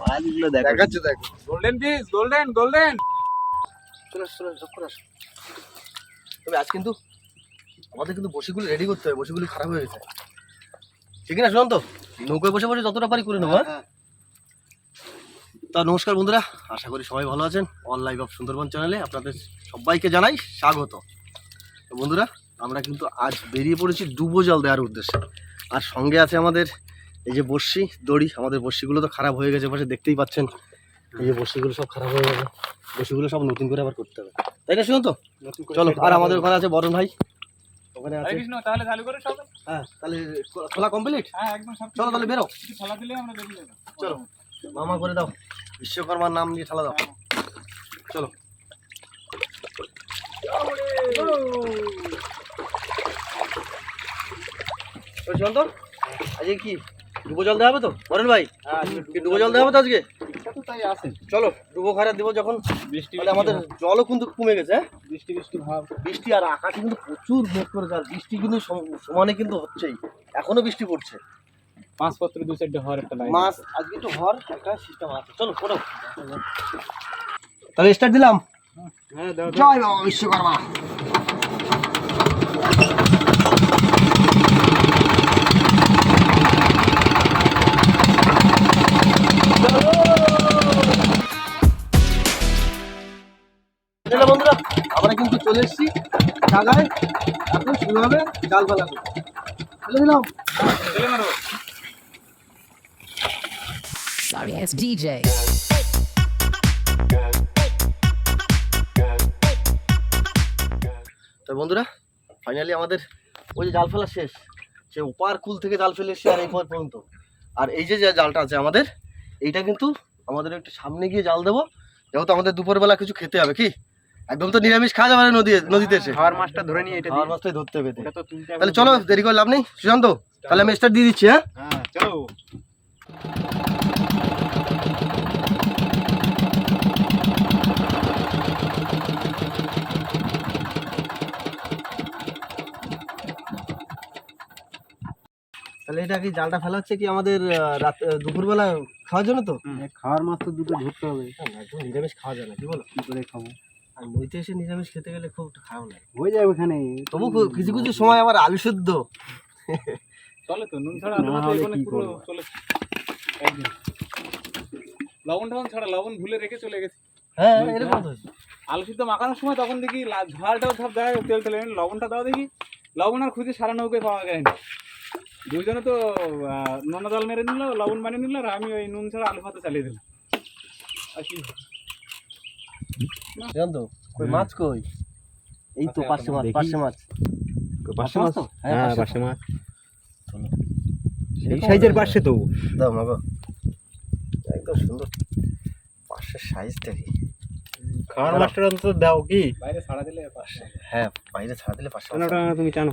মাছগুলো দেখো। দেখো। গোল্ডেন পিস গোল্ডেন গোল্ডেন চলে চলে আসো, চলে তবে আজ কিন্তু আমাদের কিন্তু বসিগুলো রেডি করতে হবে বসিগুলো খারাপ হয়ে গেছে। ঠিক না শুনুন তো নৌকায় বসে বসে যতটা পারি করে নেব হ্যাঁ? তা নমস্কার বন্ধুরা আশা করি সবাই ভালো আছেন। অল লাইভ অফ সুন্দরবন চ্যানেলে আপনাদের সবাইকে জানাই স্বাগত। তো বন্ধুরা আমরা কিন্তু আজ বেরিয়ে পড়েছি ডুবো জল দেওয়ার উদ্দেশ্যে। আর সঙ্গে আছে আমাদের এই যে বর্ষি দড়ি আমাদের বর্ষিগুলো তো খারাপ হয়ে গেছে পাশে দেখতেই পাচ্ছেন। এই যে বর্ষিগুলো সব খারাপ হয়ে গেছে বর্ষিগুলো সব নতুন করে আবার করতে হবে। তাই না শুনুন তো চলো আর আমাদের ওখানে আছে বরণ ভাই। ওখানে হরে আছে তাহলে চালু করে সব। হ্যাঁ তাহলে খোলা কমপ্লিট হ্যাঁ একদম সব চলো তাহলে বেরো। কিছু দিলে আমরা বেরিয়ে যাব। চলো মামা করে দাও। বিশ্বকর্মার নাম নিয়ে ঠালা দাও। চলো। ওই তো আজকে কি? ডুবো জল দেওয়া হবে তো? বরেন ভাই ডুবো জল দেওয়া হবে তো আজকে? তাই আছে। চলো ডুবো খারা দিব যখন। বৃষ্টি আমাদের জলও কিন্তু কমে গেছে হ্যাঁ? বৃষ্টি বৃষ্টি ভাব। বৃষ্টি আর আকাশে কিন্তু প্রচুর মেঘ করেছে আর বৃষ্টি কিন্তু সম- সমানে কিন্তু হচ্ছেই। এখনও বৃষ্টি পড়ছে। পাঁচ পত্র দু সাইডে হওয়ার একটা মাছ আজকে একটু হওয়ার একটা সিস্টেম আছে। চলো করো তাহলে স্টার্ট দিলাম? হ্যাঁ জয় বিশ্বকর্মা। তাহলে বন্ধুরা আমরা কিন্তু চলে এসেছি জায়গায় এখন শুরু হবে জাল ফেলা ফেলে দিলাম। চলে মারো Sorry ass DJ. তো বন্ধুরা ফাইনালি আমাদের ওই যে জাল ফেলা শেষ। সে ওপার কুল থেকে জাল ফেলে এসেছে আর এই পর পর্যন্ত। আর এই যে যে জালটা আছে আমাদের এইটা কিন্তু আমাদের একটু সামনে গিয়ে জাল দেবো। যেহেতু আমাদের দুপুরবেলা কিছু খেতে হবে কি? একদম তো নিরামিষ খাওয়া যাবে নদী নদীতে এসে। খাওয়ার মাছটা ধরে নিয়ে এটা খাওয়ার মাছটাই ধরতে হবে। এটা তো তিনটা তাহলে চলো দেরি করে লাভ নেই। সুশান্ত তাহলে আমি স্টার্ট দিয়ে দিচ্ছি হ্যাঁ? হ্যাঁ চলো। তাহলে এটা কি জালটা ফেলা হচ্ছে কি আমাদের রাত দুপুরবেলা খাওয়ার জন্য তো? খাওয়ার মাছ তো দুটো ধরতে হবে। একদম নিরামিষ খাওয়া না কি বলো? কি করে খাব? আর নদীতে এসে নিরামিষ খেতে গেলে খুব খারাপ লাগে। হয়ে যাবে ওখানে তবু কিছু কিছু সময় আবার আলু শুদ্ধ চলে তো নুন ছাড়া? চলে লবণ টবণ ছাড়া লবণ ভুলে রেখে চলে গেছে। হ্যাঁ এরকম তো আলু সিদ্ধ মাখানোর সময় তখন দেখি ঝালটাও সব দেয় তেল তেল লবণটা দাও দেখি। লবণ আর খুঁজে সারা নৌকায় পাওয়া যায় না। দুইজনে তো আহ, নোনা জল মেরে নিল লবণ বানিয়ে নিল আর আমি ওই নুন ছাড়া আলু ভাতে চালিয়ে দিলাম। আর কি জান তো কই মাছ কই? এই তো পার্শে মাছ। পার্শে মাছ। পার্শে মাছ? তো? হ্যাঁ পার্শে মাছ। এই সাইজের পার্শে তো। দাও মাগো। একদম সুন্দর। পার্শের সাইজ দেখি খাওয়ার মাছটা অন্তত দাও কি? বাইরে ছাড়া দিলে পার্শে হ্যাঁ বাইরে ছাড়া দিলে পাশে পার্শে মাছ। তুমি জানো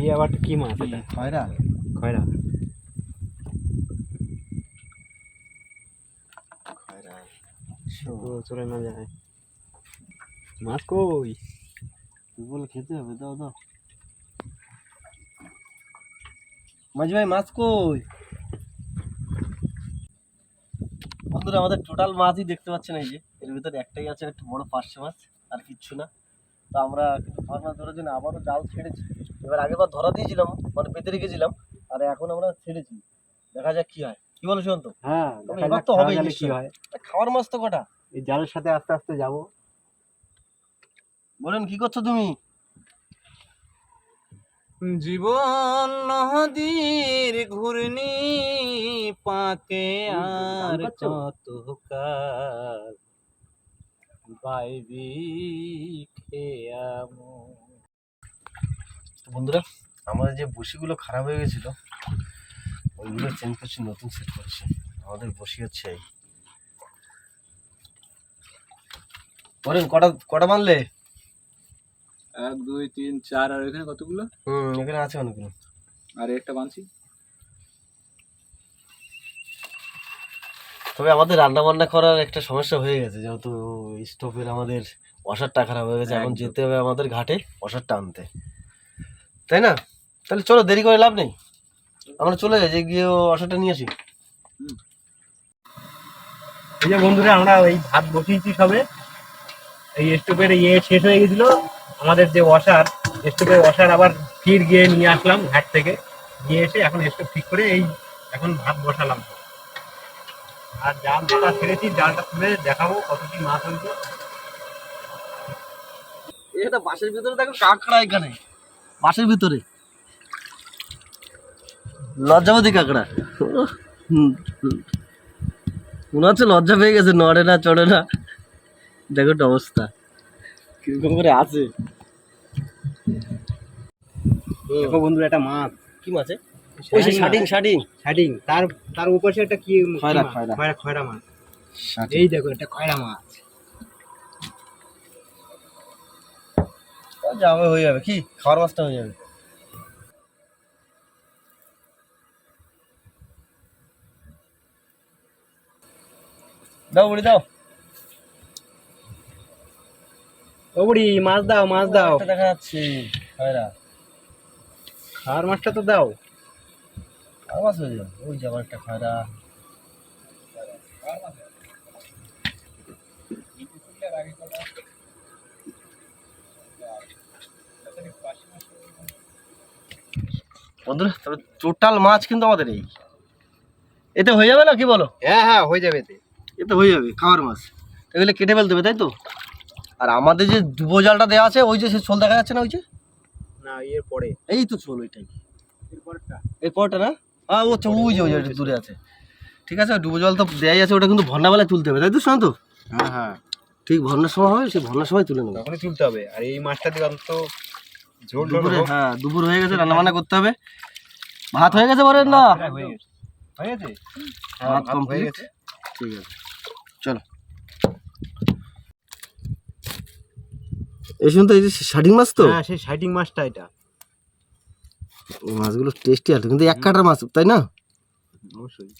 এই আবার কি মাছ এটা? খয়রা। খয়রা। চলে না যায়। মাছ কই? তুই বলে খেতে হবে দাও দাও। মাঝি ভাই মাছ কই? বন্ধুরা আমাদের টোটাল মাছই দেখতে পাচ্ছেন এই যে। এর ভিতরে একটাই আছে একটু বড় পার্শে মাছ আর কিচ্ছু না। তো আমরা কিন্তু খাওয়ার মাছ ধরার জন্য আবারও জাল ছেড়েছি। এবার আগেবার ধরা দিয়েছিলাম মানে পেতে রেখেছিলাম আর এখন আমরা ছেড়েছি। দেখা যাক কি হয়। কি বলো শুনতো হ্যাঁ এবার তো গেলে কি হয়। খাওয়ার মাছ তো কটা? এই জালের সাথে আস্তে আস্তে যাব। বলেন কি করছ তুমি? জীবন নদীর ঘূর্ণি পাকে আর করছ? কতকাল বাইবি খেয়ামো। বন্ধুরা আমাদের যে বসিগুলো খারাপ হয়ে গেছিল ওইগুলো চেঞ্জ করছি নতুন সেট করছি। আমাদের বসি হচ্ছে এই। বলেন কটা কটা মানলে এক দুই তিন চার আর এখানে কতগুলো? হুম এখানে আছে অনেকগুলো। আর একটা বানছি। তবে আমাদের রান্না বান্না করার একটা সমস্যা হয়ে গেছে যেহেতু স্টোভের আমাদের ওয়াশারটা খারাপ হয়ে গেছে এখন যেতে হবে আমাদের ঘাটে ওয়াশারটা আনতে। তাই না? তাহলে চলো দেরি করে লাভ নেই। আমরা চলে যাই যে গিয়ে অসাটা নিয়ে আসি। এই যে বন্ধুরা আমরা ওই ভাত বসিয়েছি সবে। এই স্টোভের ইয়ে শেষ হয়ে গেছিল। আমাদের যে ওয়াশার স্টোভের ওয়াশার আবার ফির গিয়ে নিয়ে আসলাম ঘাট থেকে। নিয়ে এসে এখন স্টোভ ঠিক করে এই এখন ভাত বসালাম। আর জালটা ছেড়েছি জালটা তুলে দেখাবো কত কি মাছ হয়েছে। এটা বাসের ভিতরে দেখো কাঁকড়া এখানে। বাসের ভিতরে। লজ্জাবতী কাঁকড়া। মনে হচ্ছে লজ্জা পেয়ে গেছে নড়ে না চড়ে না। দেখো অবস্থা। কীরকম করে আছে। দেখো বন্ধুরা একটা মাছ। কি মাছে ওই সে শাটিং শাটিং তার তার উপরে একটা কি খয়রা, খয়রা। খয়রা খয়রা মাছ। এই দেখো একটা খয়রা মাছ। যাবে হয়ে যাবে। কি? খাওয়ার মাছটা হয়ে যাবে। দাও বড়ি দাও। ও বুড়ি মাছ দাও মাছ দাও। দেখা যাচ্ছে খায়রা খাওয়ার মাছটা তো দাও। আর মাছ হয়ে যাবে। ওই যে আবার একটা খায়রা বন্ধুরা তবে টোটাল মাছ কিন্তু আমাদের এই। এতে হয়ে যাবে না কি বলো? হ্যাঁ হ্যাঁ হয়ে যাবে এতে। এতে হয়ে যাবে খাওয়ার মাছ। এগুলো কেটে ফেলতে হবে তাই তো? আর আমাদের যে ডুবো জালটা দেওয়া আছে ওই যে সে ছোল দেখা যাচ্ছে না ওই যে? না এর পরে। এই তো ছোল ওইটাই। এরপরটা না? হ্যাঁ ও আচ্ছা ওই যে ওই যে দূরে আছে। ঠিক আছে ডুবো জল তো দেয়াই আছে ওটা কিন্তু ভন্ডাবেলায় তুলতে হবে তাই তো শান্ত? হ্যাঁ হ্যাঁ। ঠিক ভন্ডার সময় হবে সেই ভন্ডার সময় তুলে নেব। তখনই তুলতে হবে আর এই মাছটা দিয়ে অন্তত দুপুরে হ্যাঁ দুপুর হয়ে গেছে রান্না বান্না করতে হবে। ভাত হয়ে গেছে বলেন না হ্যাঁ, হয়ে গেছে হয়ে গেছে ভাত হয়ে কমপ্লিট গেছে। ঠিক আছে। চলো। এই শুনতে এই যে শাডিং মাছ তো? হ্যাঁ সেই শাইটিং মাছটা এটা। মাছগুলো টেস্টি আছে কিন্তু এক কাটার মাছ তাই না? অবশ্যই।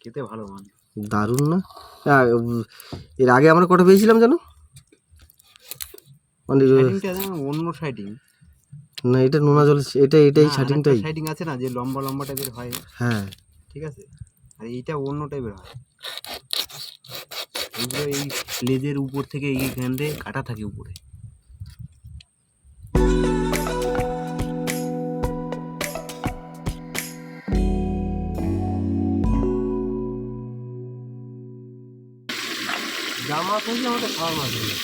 খেতে ভালো মাছ। দারুণ না? এর আগে আমরা কটা পেয়েছিলাম জানো? মানে অন্য শাইটিং না এটা নোনা জল এটা এটাই শাটিংটাই শাইটিং আছে না যে লম্বা লম্বা টাইপের হয়? হ্যাঁ। ঠিক আছে? আর এইটা অন্য টাইপের হয়। এইগুলো এই লেজের উপর থেকে এইখান দিয়ে কাটা থাকে উপরে। যা মাছ আমাদের খাওয়ার মাছ হয়েছে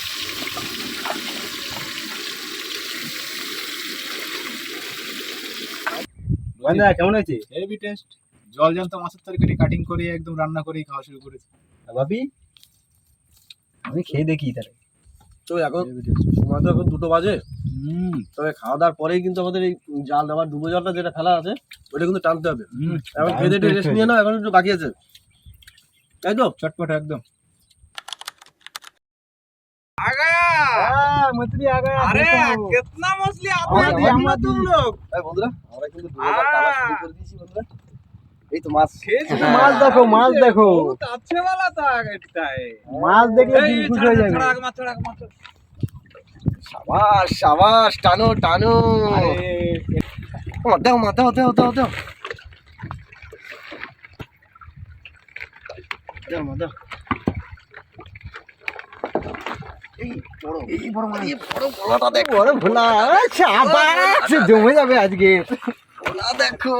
কেমন হয়েছে হেভি টেস্ট জল জ্যান্ত মাছের তরকারি কাটিং করে একদম রান্না করেই খাওয়া শুরু করেছি। বাপি আমি খেয়ে দেখি তাহলে তো এখন সময় তো এখন দুটো বাজে হুম তবে খাওয়া দাওয়ার পরেই কিন্তু আমাদের এই জাল আবার ডুবো জলটা যেটা ফেলা আছে ওটা কিন্তু টানতে হবে হুম এখন খেয়ে দিয়ে রেস্ট নিয়ে নাও এখন একটু বাকি আছে তাই তো চটপট একদম মছলি আ গয়া अरे कितना मछली हमारी हमारी तुम लोग এই বন্ধুরা আমরা কিন্তু ডুবো জাল টানা শুরু করে দিয়েছি বন্ধুরা এই তো মাছ মাছ দেখো মাছ দেখো बहुत अच्छे वाला था এটা মাছ দেখলে দিল খুশ হয়ে যাবে মাছ ছড়া মাছ সাবাস সাবাস টানো টানো মা দাও মা দাও দাও দাও দাও দাও মা দাও এই বড় এই বড় মাছ এই বড় ভোলাটা দেখো বড় ভোলা সাবাস জমে যাবে আজকে ভোলা দেখো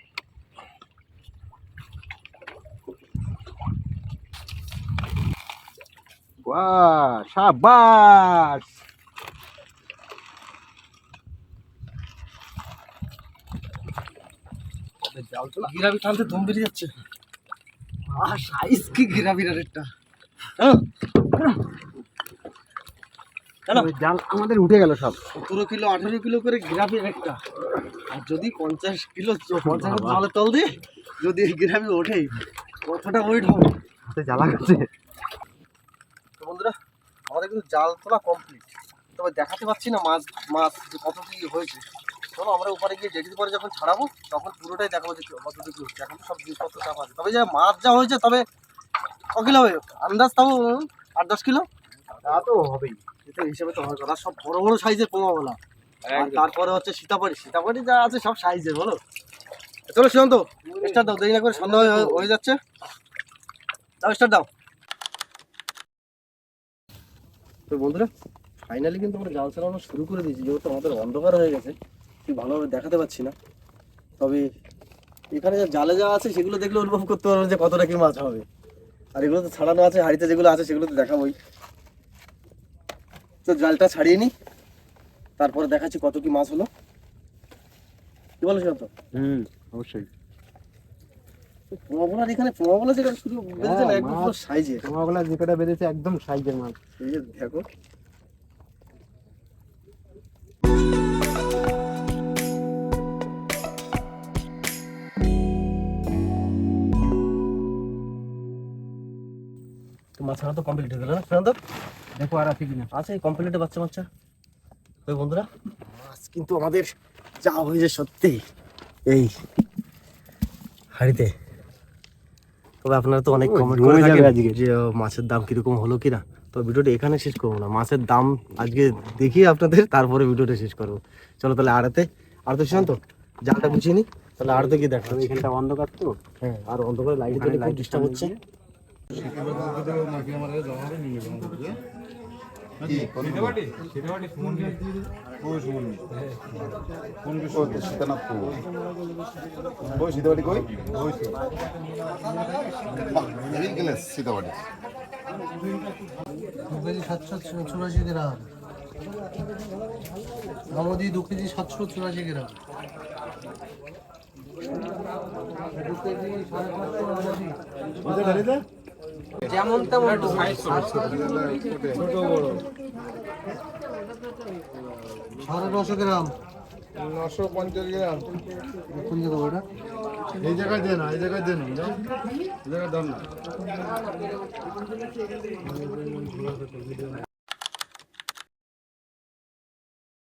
গিরাবি টানতে দম বেরিয়ে যাচ্ছে। আহ সাইজ কি গিরাবির হ্যাঁ। জাল আমাদের উঠে গেল সব। সতেরো কিলো আঠারো কিলো করে গ্রামের একটা আর যদি পঞ্চাশ কিলো পঞ্চাশ তাহলে তল দিয়ে যদি গ্রামে ওঠে কতটা ওয়েট হবে হাতে জ্বালা গেছে আমাদের কিন্তু জাল তোলা কমপ্লিট তবে দেখাতে পাচ্ছি না মাছ মাছ যে কত কি হয়েছে। চলো আমরা উপরে গিয়ে জেটির পরে যখন ছাড়াবো তখন পুরোটাই দেখাবো যে কত কি হচ্ছে। এখন তো সব জিনিসপত্র চাপ আছে। তবে যে মাছ যা হয়েছে তবে ক কিলো হবে। আন্দাজ তাও আট দশ কিলো? তা তো হবেই। এটা হিসেবে তো হবে কথা। সব বড় বড় সাইজের পোমাগুলা আর তারপরে হচ্ছে সীতাপাড়ি সীতাপাড়ি যা আছে সব সাইজের বলো? চলো সীমান্ত স্টার্ট দাও দেরি না করে সন্ধ্যা হয়ে- যাচ্ছে। দাও স্টার্ট দাও। তো বন্ধুরা ফাইনালি কিন্তু আমরা জাল চালানো শুরু করে দিয়েছি, যেহেতু আমাদের অন্ধকার হয়ে গেছে, ঠিক ভালোভাবে দেখাতে পাচ্ছি না। তবে এখানে যে জালে যা আছে, সেগুলো দেখলে অনুভব করতে পারবেন যে কতটা কি মাছ হবে। আর এগুলো তো ছাড়ানো আছে, হাড়িতে যেগুলো আছে সেগুলো তো দেখাবোই। তো জালটা ছাড়িয়ে নিই তারপরে দেখাচ্ছি কত কি মাছ হলো। কি বলো শান্ত হুম, অবশ্যই। পোমাগুলার এখানে পোমাগুলা যেটা শুধু বেঁধেছে না একদম পুরো সাইজে। তোমাগুলা যে বেঁধেছে একদম সাইজের মাছ এই যে দেখো। তো মাছ ছাড়া তো কমপ্লিট হয়ে গেল না শান্ত দেখো আর আছে কিনা। আছে কমপ্লিটে বাচ্চা বাচ্চা। ওই বন্ধুরা। মাছ কিন্তু আমাদের যা হয়েছে সত্যি। এই হাড়িতে। তবে আপনারা তো অনেক কমেন্ট করে যাবে থাকেন আজকে। যে মাছের দাম কীরকম হলো কিনা। তো ভিডিওটা এখানে শেষ করব না। মাছের দাম আজকে দেখিয়ে আপনাদের তারপরে ভিডিওটা শেষ করব। চলো তাহলে আড়াতে আর তো শান্ত জালটা গুছিয়ে নি তাহলে আড়াতে গিয়ে দেখো এখানটা অন্ধকার তো। হ্যাঁ আর অন্ধকারে লাইট লাইট ডিস্টার্ব হচ্ছে সীতাবাড়ি কই? গেলে সীতাবাড়ি। দু কেজি সাতশো চুরাশি গ্রাম। আমদি দু কেজি সাতশো চুরাশি গ্রাম। দু কেজি সাড়ে পাঁচশো আমদি যেমন তেমন সাড়ে নশো গ্রাম। নশো পঞ্চাশ গ্রাম। কোন জায়গা ওটা এই জায়গায় দেন এই জায়গায় দেন এই জায়গায় দাম না।